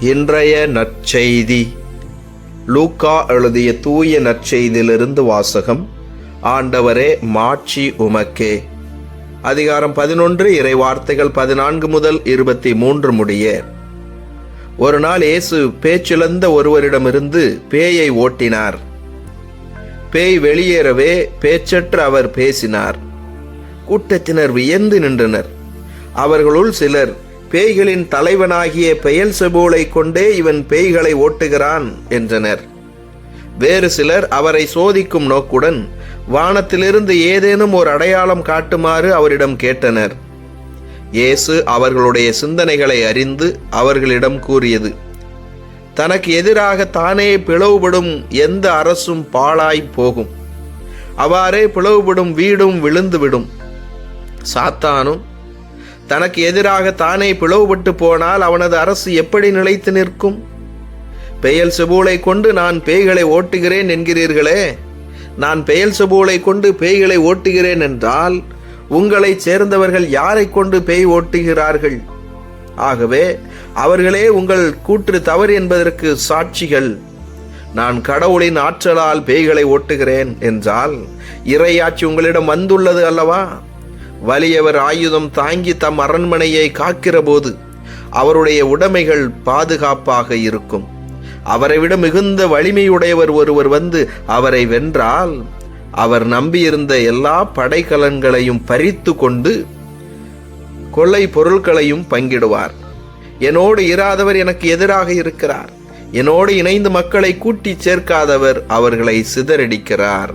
இன்றைய நற்செய்தி. லூக்கா எழுதிய தூய நற்செய்தியிலிருந்து வாசகம் ஆண்டவரே மாட்சி உமக்கே. அதிகாரம் பதினொன்று இறை வார்த்தைகள் பதினான்கு முதல் இருபத்தி மூன்று முடிய. ஒரு நாள் இயேசு பேச்சிழந்த ஒருவரிடமிருந்து பேயை ஓட்டினார். பேய் வெளியேறவே பேச்சற்று அவர் பேசினார். கூட்டத்தினர் வியந்து நின்றனர். அவர்களுள் சிலர் பேய்களின் தலைவனாகிய பெயல் செபூலை கொண்டே இவன் பேய்களை ஓட்டுகிறான் என்றனர். வேறு சிலர் அவரை சோதிக்கும் நோக்குடன் வானத்திலிருந்து ஏதேனும் ஒரு அடையாளம் காட்டுமாறு அவரிடம் கேட்டனர். இயேசு அவர்களுடைய சிந்தனைகளை அறிந்து அவர்களிடம் கூறியது தனக்கு எதிராக தானே பிளவுபடும் எந்த அரசும் பாழாய் போகும். அவ்வாறே பிளவுபடும் வீடும் விழுந்துவிடும். சாத்தானும் தனக்கு எதிராக தானே பிளவுபட்டு போனால் அவனது அரசு எப்படி நிலைத்து நிற்கும்? பெயல் செபூலை கொண்டு நான் பேய்களை ஓட்டுகிறேன் என்கிறீர்களே. நான் பெயல் செபூலை கொண்டு பேய்களை ஓட்டுகிறேன் என்றால் உங்களைச் சேர்ந்தவர்கள் யாரை கொண்டு பேய் ஓட்டுகிறார்கள்? ஆகவே அவர்களே உங்கள் கூற்று தவறு என்பதற்கு சாட்சிகள். நான் கடவுளின் ஆற்றலால் பேய்களை ஓட்டுகிறேன் என்றால் இறையாட்சி உங்களிடம் வந்துள்ளது அல்லவா? வலியவர் ஆயுதம் தாங்கி தம் அரண்மனையை காக்கிறபோது அவருடைய உடைமைகள் பாதுகாப்பாக இருக்கும். அவரை விட மிகுந்த வலிமையுடையவர் ஒருவர் வந்து அவரை வென்றால் அவர் நம்பியிருந்த எல்லா படைக்கலன்களையும் பறித்து கொண்டு கொள்ளை பொருட்களையும் பங்கிடுவார். என்னோடு இராதவர் எனக்கு எதிராக இருக்கிறார். என்னோடு இணைந்து மக்களை கூட்டி சேர்க்காதவர் அவர்களை சிதறடிக்கிறார்.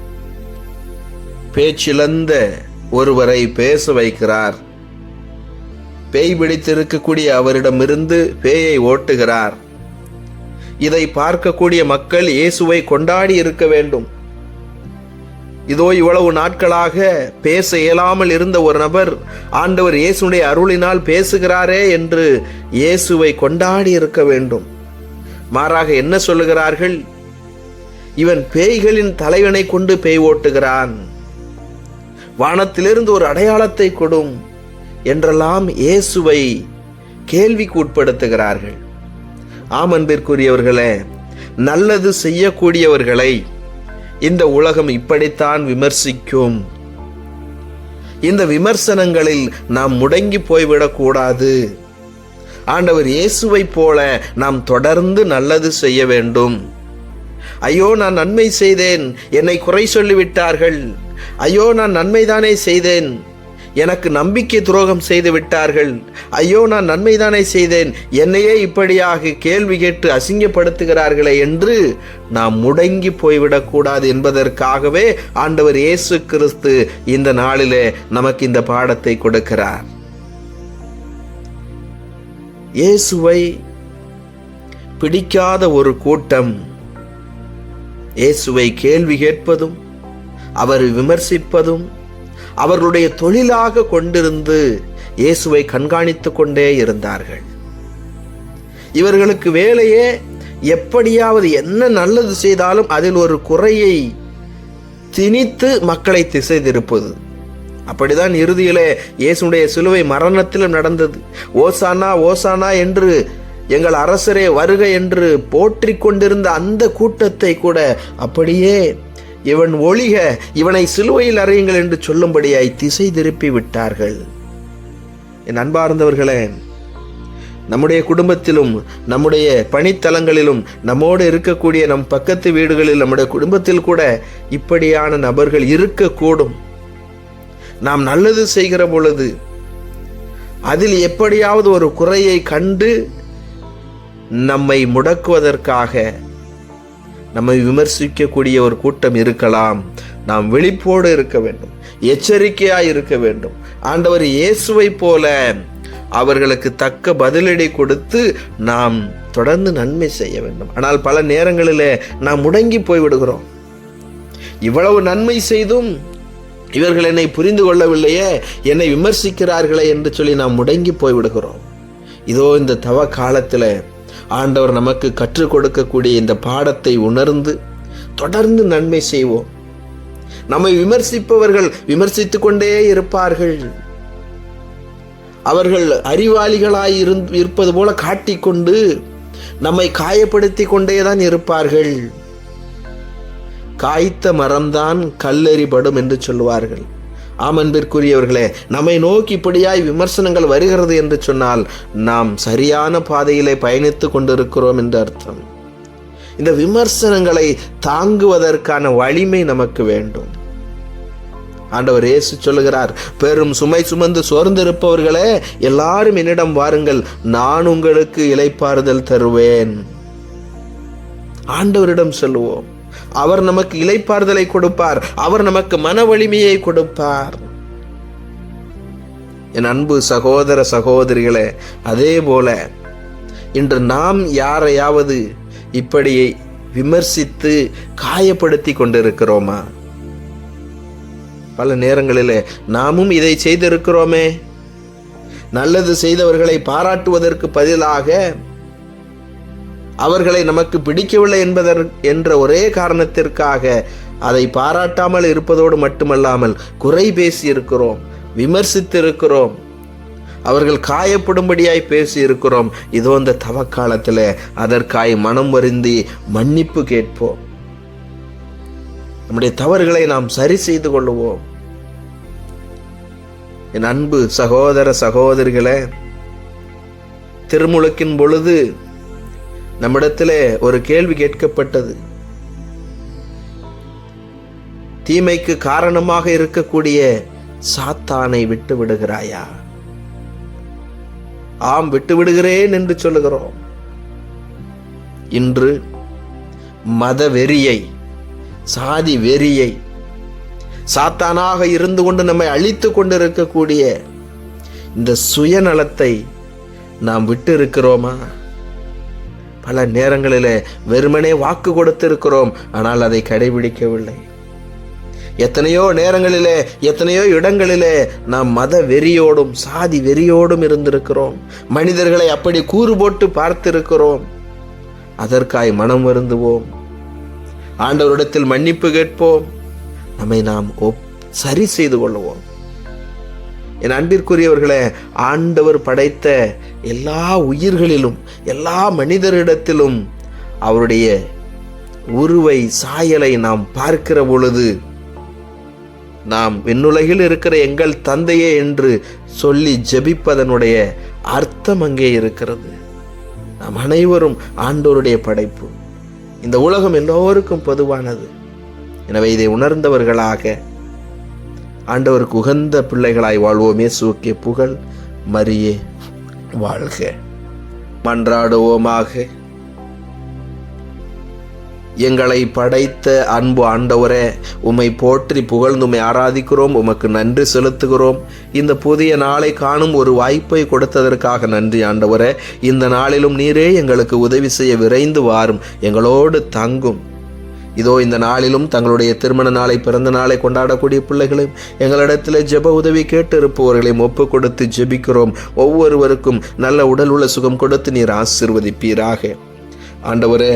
பேச்சிழந்த ஒருவரை பேச வைக்கிறார். பேய் பிடித்திருக்கக்கூடிய அவரிடமிருந்து பேயை ஓட்டுகிறார். இதை பார்க்கக்கூடிய மக்கள் இயேசுவை கொண்டாடி இருக்க வேண்டும். இதோ இவ்வளவு நாட்களாக பேச இயலாமல் இருந்த ஒரு நபர் ஆண்டவர் இயேசுடைய அருளினால் பேசுகிறாரே என்று இயேசுவை கொண்டாடி இருக்க வேண்டும். மாறாக என்ன சொல்லுகிறார்கள்? இவன் பேய்களின் தலைவனை கொண்டு பேய் ஓட்டுகிறான். வானத்திலிருந்து ஒரு அடையாளத்தை கொடும் என்றெல்லாம் இயேசுவை கேள்விக்கு உட்படுத்துகிறார்கள். ஆம் அன்பிற்குரியவர்களே நல்லது செய்யக்கூடியவர்களை இந்த உலகம் இப்படித்தான் விமர்சிக்கும். இந்த விமர்சனங்களில் நாம் முடங்கி போய்விடக்கூடாது ஆண்டவர் இயேசுவைப் போல நாம் தொடர்ந்து நல்லது செய்ய வேண்டும். ஐயோ நான் நன்மை செய்தேன் என்னை குறை சொல்லிவிட்டார்கள். ஐயோ நான் நன்மைதானே செய்தேன். எனக்கு நம்பிக்கை துரோகம் செய்து விட்டார்கள். ஐயோ நான் நன்மைதானே செய்தேன். என்னையே இப்படியாக கேள்வி கேட்டு அசிங்கப்படுத்துகிறார்களே என்று நாம் முடங்கி போய்விடக்கூடாது என்பதற்காகவே ஆண்டவர் இயேசு கிறிஸ்து இந்த நாளிலே நமக்கு இந்த பாடத்தை கொடுக்கிறார். இயேசுவை பிடிக்காத ஒரு கூட்டம் இயேசுவை கேள்வி கேட்பதும் அவர் விமர்சிப்பதும் அவர்களுடைய தொழிலாக கொண்டிருந்து இயேசுவை கண்காணித்துக் கொண்டே இருந்தார்கள். இவர்களுக்கு வேலையே எப்படியாவது என்ன நல்லது செய்தாலும் அதில் ஒரு குறையை திணித்து மக்களை திசை திருப்பது அப்படிதான் இறுதியிலே இயேசுடைய சிலுவை மரணத்திலும் நடந்தது. ஓசானா ஓசானா என்று எங்கள் அரசரே வருக என்று போற்றிக் கொண்டிருந்த அந்த கூட்டத்தை கூட அப்படியே இவன் ஒழிக இவனை சிலுவையில் அறையுங்கள் என்று சொல்லும்படியாய் திசை திருப்பி விட்டார்கள். என் அன்பார்ந்தவர்களே நம்முடைய குடும்பத்திலும் நம்முடைய பணித்தலங்களிலும் நம்மோடு இருக்கக்கூடிய நம் பக்கத்து வீடுகளில் நம்முடைய குடும்பத்தில் கூட இப்படியான நபர்கள் இருக்கக்கூடும். நாம் நல்லது செய்கிற பொழுது அதில் எப்படியாவது ஒரு குறையை கண்டு நம்மை முடக்குவதற்காக நம்மை விமர்சிக்கக்கூடிய ஒரு கூட்டம் இருக்கலாம். நாம் விழிப்போடு இருக்க வேண்டும். எச்சரிக்கையாக இருக்க வேண்டும். ஆண்டவர் இயேசுவை போல அவர்களுக்கு தக்க பதிலடி கொடுத்து நாம் தொடர்ந்து நன்மை செய்ய வேண்டும். ஆனால் பல நேரங்களில் நாம் முடங்கி போய் விடுகிறோம் இவ்வளவு நன்மை செய்தும் இவர்கள் என்னை புரிந்து கொள்ளவில்லையே என்னை விமர்சிக்கிறார்களே என்று சொல்லி நாம் முடங்கி போய் விடுகிறோம் இதோ இந்த தவ காலத்தில் ஆண்டவர் நமக்கு கற்றுக் கொடுக்கக்கூடிய இந்த பாடத்தை உணர்ந்து தொடர்ந்து நன்மை செய்வோம். நம்மை விமர்சிப்பவர்கள் விமர்சித்துக் கொண்டே இருப்பார்கள். அவர்கள் அறிவாளிகளாய் இருப்பது போல காட்டிக்கொண்டு நம்மை காயப்படுத்தி கொண்டேதான் இருப்பார்கள். காய்த்த மரம்தான் கல்லெறிபடும் என்று சொல்லுவார்கள். ஆமன்பிற்குரியவர்களே நம்மை நோக்கி இப்படியாய் விமர்சனங்கள் வருகிறது என்று சொன்னால் நாம் சரியான பாதையிலே பயணித்துக் கொண்டிருக்கிறோம் என்று அர்த்தம். இந்த விமர்சனங்களை தாங்குவதற்கான வலிமை நமக்கு வேண்டும். ஆண்டவர் இயேசு சொல்லுகிறார் பெரும் சுமை சுமந்து சோர்ந்திருப்பவர்களே எல்லாரும் என்னிடம் வாருங்கள் நான் உங்களுக்கு இலைப்பாறுதல் தருவேன். ஆண்டவரிடம் சொல்லுவோம் அவர் நமக்கு இளைப்பாறுதலை கொடுப்பார். அவர் நமக்கு மன வலிமையை கொடுப்பார். என் அன்பு சகோதர சகோதரிகளே அதே போல இன்று நாம் யாரையாவது இப்படி விமர்சித்து காயப்படுத்தி கொண்டிருக்கிறோமா? பல நேரங்களிலே நாமும் இதை செய்திருக்கிறோமே. நல்லது செய்தவர்களை பாராட்டுவதற்கு பதிலாக அவர்களை நமக்கு பிடிக்கவில்லை என்பதற் என்ற ஒரே காரணத்திற்காக அதை பாராட்டாமல் இருப்பதோடு மட்டுமல்லாமல் குறை பேசியிருக்கிறோம் விமர்சித்திருக்கிறோம். அவர்கள் காயப்படும்படியாய் பேசி இருக்கிறோம் இதோ இந்த தவக்காலத்தில் அதற்காய் மனம் வருந்தி மன்னிப்பு கேட்போம். நம்முடைய தவறுகளை நாம் சரி செய்து கொள்ளுவோம். என் அன்பு சகோதர சகோதரிகளே திருமுழுக்கின் பொழுது நம்மிடத்திலே ஒரு கேள்வி கேட்கப்பட்டது. தீமைக்கு காரணமாக இருக்கக்கூடிய சாத்தானை விட்டு விடுகிறாயா? ஆம் விட்டு விடுகிறேன் என்று சொல்லுகிறோம். இன்று மத வெறியை சாதி வெறியை சாத்தானாக இருந்து கொண்டு நம்மை அழித்து கொண்டிருக்கக்கூடிய இந்த சுயநலத்தை நாம் விட்டு இருக்கிறோமா? பல நேரங்களிலே வெறுமனே வாக்கு கொடுத்திருக்கிறோம் ஆனால் அதை கடைபிடிக்கவில்லை. எத்தனையோ நேரங்களிலே எத்தனையோ இடங்களிலே நாம் மத வெறியோடும் சாதி வெறியோடும் இருந்திருக்கிறோம். மனிதர்களை அப்படி கூறு போட்டு பார்த்திருக்கிறோம். அதற்காய் மனம் வருந்துவோம். ஆண்டவரிடத்தில் மன்னிப்பு கேட்போம். நம்மை நாம் ஒப் சரி செய்து கொள்ளுவோம் என் அன்பிற்குரியவர்களே ஆண்டவர் படைத்த எல்லா உயிர்களிலும் எல்லா மனிதரிடத்திலும் அவருடைய உருவை சாயலை நாம் பார்க்கிற பொழுது நாம் விண்ணுலகில் இருக்கிற எங்கள் தந்தையே என்று சொல்லி ஜெபிப்பதனுடைய அர்த்தம் அங்கே இருக்கிறது. நாம் அனைவரும் ஆண்டோருடைய படைப்பு. இந்த உலகம் எல்லோருக்கும் பொதுவானது. எனவே இதை உணர்ந்தவர்களாக ஆண்டவருக்கு உகந்த பிள்ளைகளாய் வாழ்வோம். இயேசுவுக்கே புகழ் மரியே வாழ்க. மன்றாடுவோமாக. எங்களை படைத்த அன்பு ஆண்டவரே உம்மை போற்றி புகழ்ந்து உம்மை ஆராதிக்கிறோம் உமக்கு நன்றி செலுத்துகிறோம். இந்த புதிய நாளை காணும் ஒரு வாய்ப்பை கொடுத்ததற்காக நன்றி ஆண்டவரே. இந்த நாளிலும் நீரே எங்களுக்கு உதவி செய்ய விரைந்து வாரும். எங்களோடு தங்கும். இதோ இந்த நாளிலும் தங்களுடைய திருமண நாளை பிறந்த நாளை கொண்டாடக்கூடிய பிள்ளைகளையும் எங்களிடத்தில் ஜெப உதவி கேட்டிருப்பவர்களையும் ஒப்பு கொடுத்து ஜெபிக்கிறோம். ஒவ்வொருவருக்கும் நல்ல உடல் உள்ள சுகம் கொடுத்து நீர் ஆசிர்வதிப்பீராக. ஆண்டவரே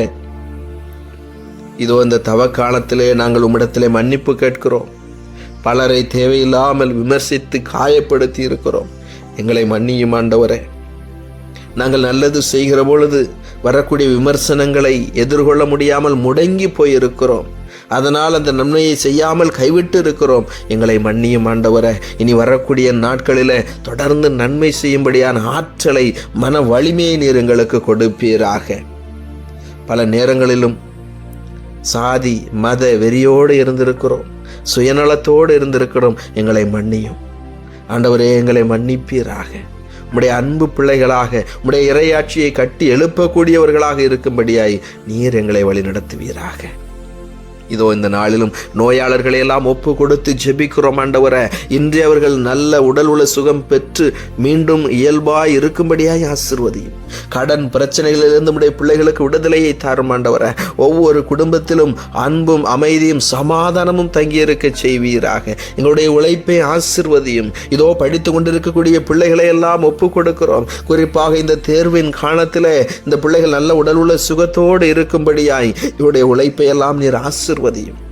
இதோ இந்த தவ காலத்திலே நாங்கள் உம்மிடத்திலே மன்னிப்பு கேட்கிறோம். பலரை தேவையில்லாமல் விமர்சித்து காயப்படுத்தி இருக்கிறோம் எங்களை மன்னியும் ஆண்டவரே. நாங்கள் நல்லது செய்கிற பொழுது வரக்கூடிய விமர்சனங்களை எதிர்கொள்ள முடியாமல் முடங்கி போயிருக்கிறோம். அதனால் அந்த நன்மையை செய்யாமல் கைவிட்டு இருக்கிறோம். எங்களை மன்னியும் ஆண்டவரை இனி வரக்கூடிய நாட்களில் தொடர்ந்து நன்மை செய்யும்படியான ஆற்றலை மன வலிமையை நீர் எங்களுக்கு கொடுப்பீராக. பல நேரங்களிலும் சாதி மத வெறியோடு இருந்திருக்கிறோம். சுயநலத்தோடு இருந்திருக்கிறோம். எங்களை மன்னியும். ஆண்டவரே எங்களை மன்னிப்பீராக. உம்முடைய அன்பு பிள்ளைகளாக உம்முடைய இறையாட்சியை கட்டி எழுப்பக்கூடியவர்களாக இருக்கும்படியாய் நீர் எங்களை வழிநடத்துவீராக இதோ இந்த நாளிலும் நோயாளர்களை எல்லாம் ஒப்பு கொடுத்து ஜெபிக்கிறோம் ஆண்டவரை. இன்று அவர்கள் நல்ல உடல் உள்ள சுகம் பெற்று மீண்டும் இயல்பாய் இருக்கும்படியாய் ஆசிர்வதியும். கடன் பிரச்சனைகளிலிருந்து நம்முடைய பிள்ளைகளுக்கு விடுதலையை தாரும் ஆண்டவரே. ஒவ்வொரு குடும்பத்திலும் அன்பும் அமைதியும் சமாதானமும் தங்கியிருக்க செய்வீராக. எங்களுடைய உழைப்பை ஆசிர்வதியும். இதோ படித்து கொண்டிருக்கக்கூடிய பிள்ளைகளை எல்லாம் ஒப்பு கொடுக்கிறோம். குறிப்பாக இந்த தேர்வின் காலத்தில் இந்த பிள்ளைகள் நல்ல உடல் உள்ள சுகத்தோடு இருக்கும்படியாய் இவருடைய உழைப்பை எல்லாம் நீர் ஆசிர்வதியும்.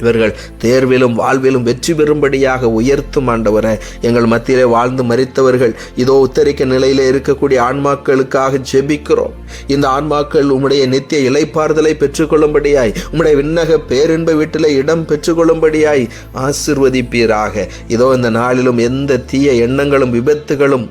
இவர்கள் தேர்விலும் வாழ்விலும் வெற்றி பெறும்படியாக உயர்த்தும் ஆண்டவரை. எங்கள் மத்தியிலே வாழ்ந்து மறித்தவர்கள் இதோ உத்தரிக்க நிலையிலே இருக்கக்கூடிய ஆன்மாக்களுக்காக ஜெபிக்கிறோம். இந்த ஆன்மாக்கள் உம்முடைய நித்திய இலைப்பாறுதலை பெற்றுக்கொள்ளும்படியாய் உம்முடைய விண்ணக பேரின்ப வீட்டிலே இடம் பெற்றுக்கொள்ளும்படியாய் ஆசிர்வதிப்பீராக. இதோ இந்த நாளிலும் எந்த தீய எண்ணங்களும் விபத்துகளும்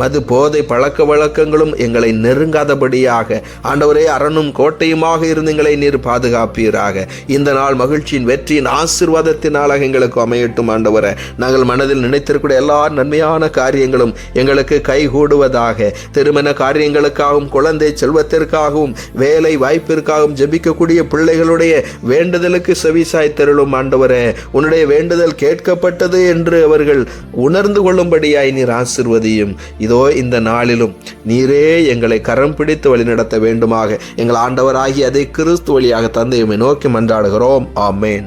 மது போதை பழக்க வழக்கங்களும் எங்களை நெருங்காதபடியாக ஆண்டவரே அரணும் கோட்டையுமாக இருந்து எங்களை நீர் பாதுகாப்பீராக. இந்த நாள் மகிழ்ச்சியின் வெற்றியின் ஆசிர்வாதத்தினாலாக எங்களுக்கு அமையட்டும் ஆண்டவரே. நாங்கள் மனதில் நினைத்திருக்கூடிய எல்லா நன்மையான காரியங்களும் எங்களுக்கு கைகூடுவதாக. திருமண காரியங்களுக்காகவும் குழந்தை செல்வத்திற்காகவும் வேலை வாய்ப்பிற்காகவும் ஜெபிக்கக்கூடிய பிள்ளைகளுடைய வேண்டுதலுக்கு செவிசாய் தருளும் ஆண்டவரே. உன்னுடைய வேண்டுதல் கேட்கப்பட்டது என்று அவர்கள் உணர்ந்து கொள்ளும்படியாய் நீர் ஆசிர்வதியும். இதோ இந்த நாளிலும் நீரே எங்களை கரம் பிடித்து வழிநடத்த வேண்டுமாக. எங்கள் ஆண்டவராகி அதை கிறிஸ்து வழியாக தந்தையுமே நோக்கி மன்றாடுகிறோம். ஆமேன்.